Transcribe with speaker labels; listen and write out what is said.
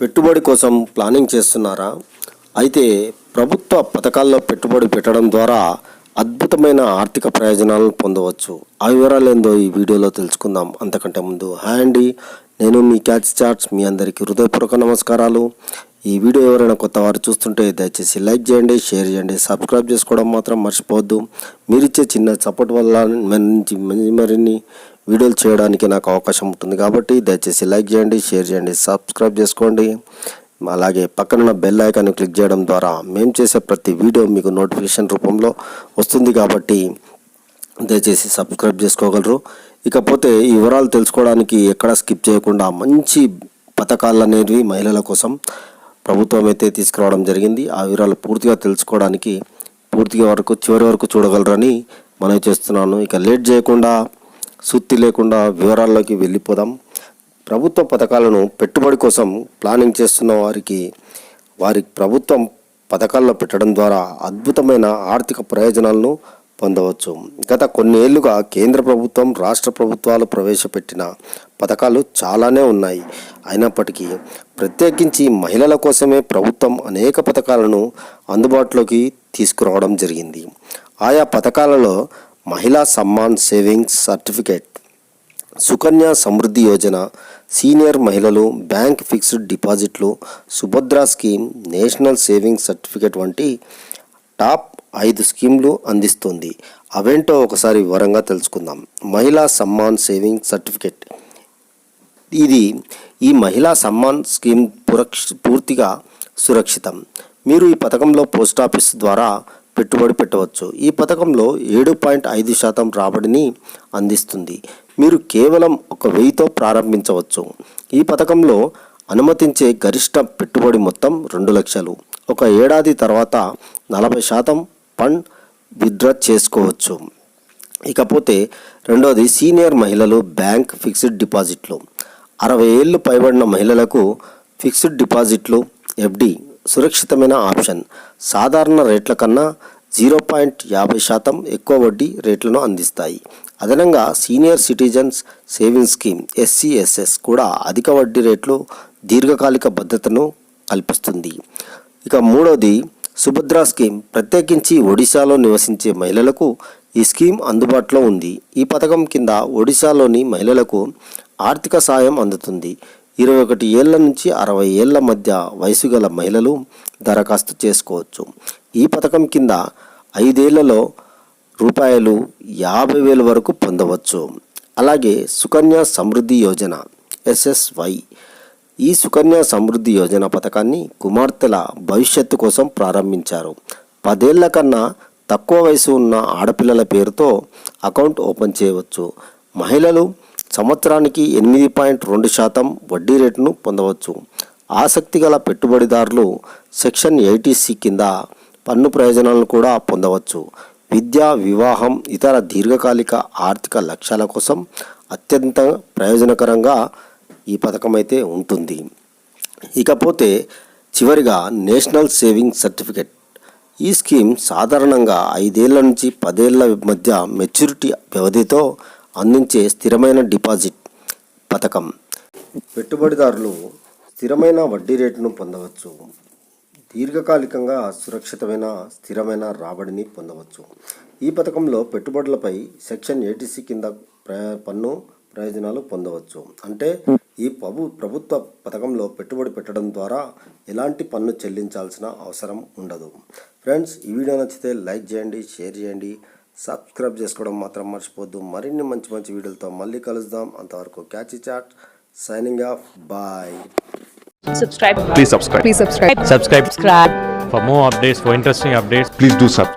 Speaker 1: పెట్టుబడి కోసం ప్లానింగ్ చేస్తున్నారా అయితే ప్రభుత్వ పథకాల్లో పెట్టుబడి పెట్టడం ద్వారా అద్భుతమైన ఆర్థిక ప్రయోజనాలను పొందవచ్చు ఆ వివరాలు ఏందో ఈ వీడియోలో తెలుసుకుందాం అంతకంటే ముందు హాయ్ అండి నేను మీ క్యాచ్ చాట్స్ మీ అందరికీ హృదయపూర్వక నమస్కారాలు ఈ వీడియో ఎవరైనా కొత్త వారు చూస్తుంటే దయచేసి లైక్ చేయండి షేర్ చేయండి సబ్స్క్రైబ్ చేసుకోవడం మాత్రం మర్చిపోవద్దు మీరిచ్చే చిన్న సపోర్ట్ వల్ల మంచి మరిన్ని వీడియోలు చేయడానికి నాకు అవకాశం ఉంటుంది కాబట్టి దయచేసి లైక్ చేయండి షేర్ చేయండి సబ్స్క్రైబ్ చేసుకోండి అలాగే పక్కనున్న బెల్ ఐకాన్ని క్లిక్ చేయడం ద్వారా మేము చేసే ప్రతి వీడియో మీకు నోటిఫికేషన్ రూపంలో వస్తుంది కాబట్టి దయచేసి సబ్స్క్రైబ్ చేసుకోగలరు ఇకపోతే ఈ వివరాలు తెలుసుకోవడానికి ఎక్కడా స్కిప్ చేయకుండా మంచి పథకాలు అనేవి మహిళల కోసం ప్రభుత్వం అయితే తీసుకురావడం జరిగింది ఆ వివరాలు పూర్తిగా తెలుసుకోవడానికి పూర్తిగా వరకు చివరి వరకు చూడగలరని మనవి చేస్తున్నాను ఇక లేట్ చేయకుండా సుత్తి లేకుండా వివరాల్లోకి వెళ్ళిపోదాం ప్రభుత్వ పథకాలను పెట్టుబడి కోసం ప్లానింగ్ చేస్తున్న వారికి వారి ప్రభుత్వం పథకాల్లో పెట్టడం ద్వారా అద్భుతమైన ఆర్థిక ప్రయోజనాలను పొందవచ్చు గత కొన్ని ఏళ్ళుగా కేంద్ర ప్రభుత్వం రాష్ట్ర ప్రభుత్వాలు ప్రవేశపెట్టిన పథకాలు చాలానే ఉన్నాయి అయినప్పటికీ ప్రత్యేకించి మహిళల కోసమే ప్రభుత్వం అనేక పథకాలను అందుబాటులోకి తీసుకురావడం జరిగింది ఆయా పథకాలలో మహిళా Samman savings certificate Sukanya Samriddhi Yojana senior మహిళలు బ్యాంక్ ఫిక్స్డ్ డిపాజిట్లు Subhadra scheme national savings certificate వంటి టాప్ ఐదు స్కీమ్లు అందిస్తుంది అవేంటో ఒకసారి వివరంగా తెలుసుకుందాం మహిళా సమ్మాన్ సేవింగ్ సర్టిఫికేట్ ఇది ఈ మహిళా సమ్మాన్ స్కీమ్ పూర్తిగా సురక్షితం మీరు ఈ పథకంలో పోస్ట్ ఆఫీస్ ద్వారా పెట్టుబడి పెట్టవచ్చు ఈ పథకంలో ఏడు పాయింట్ ఐదు శాతం రాబడిని అందిస్తుంది మీరు కేవలం ఒక వెయ్యితో ప్రారంభించవచ్చు ఈ పథకంలో అనుమతించే గరిష్ట పెట్టుబడి మొత్తం రెండు లక్షలు ఒక ఏడాది తర్వాత నలభై శాతం ఫండ్ విత్డ్రా చేసుకోవచ్చు ఇకపోతే రెండవది సీనియర్ మహిళలు బ్యాంక్ ఫిక్స్డ్ డిపాజిట్లు అరవై ఏళ్ళు పైబడిన మహిళలకు ఫిక్స్డ్ డిపాజిట్లు ఎఫ్డి సురక్షితమైన ఆప్షన్ సాధారణ రేట్ల కన్నా జీరో పాయింట్ యాభై శాతం ఎక్కువ వడ్డీ రేట్లను అందిస్తాయి అదనంగా senior citizens savings scheme SCSS కూడా అధిక వడ్డీ రేట్లు దీర్ఘకాలిక భద్రతను కల్పిస్తుంది ఇక మూడవది సుభద్ర స్కీమ్ ప్రత్యేకించి ఒడిశాలో నివసించే మహిళలకు ఈ స్కీమ్ అందుబాటులో ఉంది ఈ పథకం కింద ఒడిశాలోని మహిళలకు ఆర్థిక సాయం అందుతుంది ఇరవై ఒకటి ఏళ్ల నుంచి అరవై ఏళ్ల మధ్య వయసు గల మహిళలు దరఖాస్తు చేసుకోవచ్చు ఈ పథకం కింద ఐదేళ్లలో రూపాయలు యాభై వేల వరకు పొందవచ్చు అలాగే సుకన్య సమృద్ధి యోజన ఎస్ఎస్వై ఈ సుకన్య సమృద్ధి యోజన పథకాన్ని కుమార్తెల భవిష్యత్తు కోసం ప్రారంభించారు పదేళ్ల కన్నా తక్కువ వయసు ఉన్న ఆడపిల్లల పేరుతో అకౌంట్ ఓపెన్ చేయవచ్చు మహిళలు సంవత్సరానికి ఎనిమిది పాయింట్ రెండు శాతం వడ్డీ రేటును పొందవచ్చు ఆసక్తి గల పెట్టుబడిదారులు సెక్షన్ ఎయిటీసీ కింద పన్ను ప్రయోజనాలను కూడా పొందవచ్చు విద్య వివాహం ఇతర దీర్ఘకాలిక ఆర్థిక లక్ష్యాల కోసం అత్యంత ప్రయోజనకరంగా ఈ పథకం అయితే ఉంటుంది ఇకపోతే చివరిగా నేషనల్ సేవింగ్ సర్టిఫికెట్ ఈ స్కీమ్ సాధారణంగా ఐదేళ్ల నుంచి పదేళ్ల మధ్య మెచ్యూరిటీ వ్యవధితో అందించే స్థిరమైన డిపాజిట్ పథకం పెట్టుబడిదారులు స్థిరమైన వడ్డీ రేటును పొందవచ్చు దీర్ఘకాలికంగా సురక్షితమైన స్థిరమైన రాబడిని పొందవచ్చు ఈ పథకంలో పెట్టుబడులపై సెక్షన్ ఏటీసీ కింద పన్ను ప్రయోజనాలు పొందవచ్చు అంటే ఈ ప్రభు ప్రభుత్వ పథకంలో పెట్టుబడి పెట్టడం ద్వారా ఎలాంటి పన్ను చెల్లించాల్సిన అవసరం ఉండదు ఫ్రెండ్స్ ఈ వీడియో నచ్చితే లైక్ చేయండి షేర్ చేయండి సబ్స్క్రైబ్ చేసుకోవడం మాత్రం మర్చిపోద్దు మరిన్ని మంచి మంచి వీడియోలతో మళ్ళీ కలుద్దాం అంతవరకు catch chat signing off bye
Speaker 2: subscribe
Speaker 3: please subscribe
Speaker 4: please subscribe
Speaker 5: subscribe subscribe
Speaker 6: for more updates for interesting updates
Speaker 7: please do sub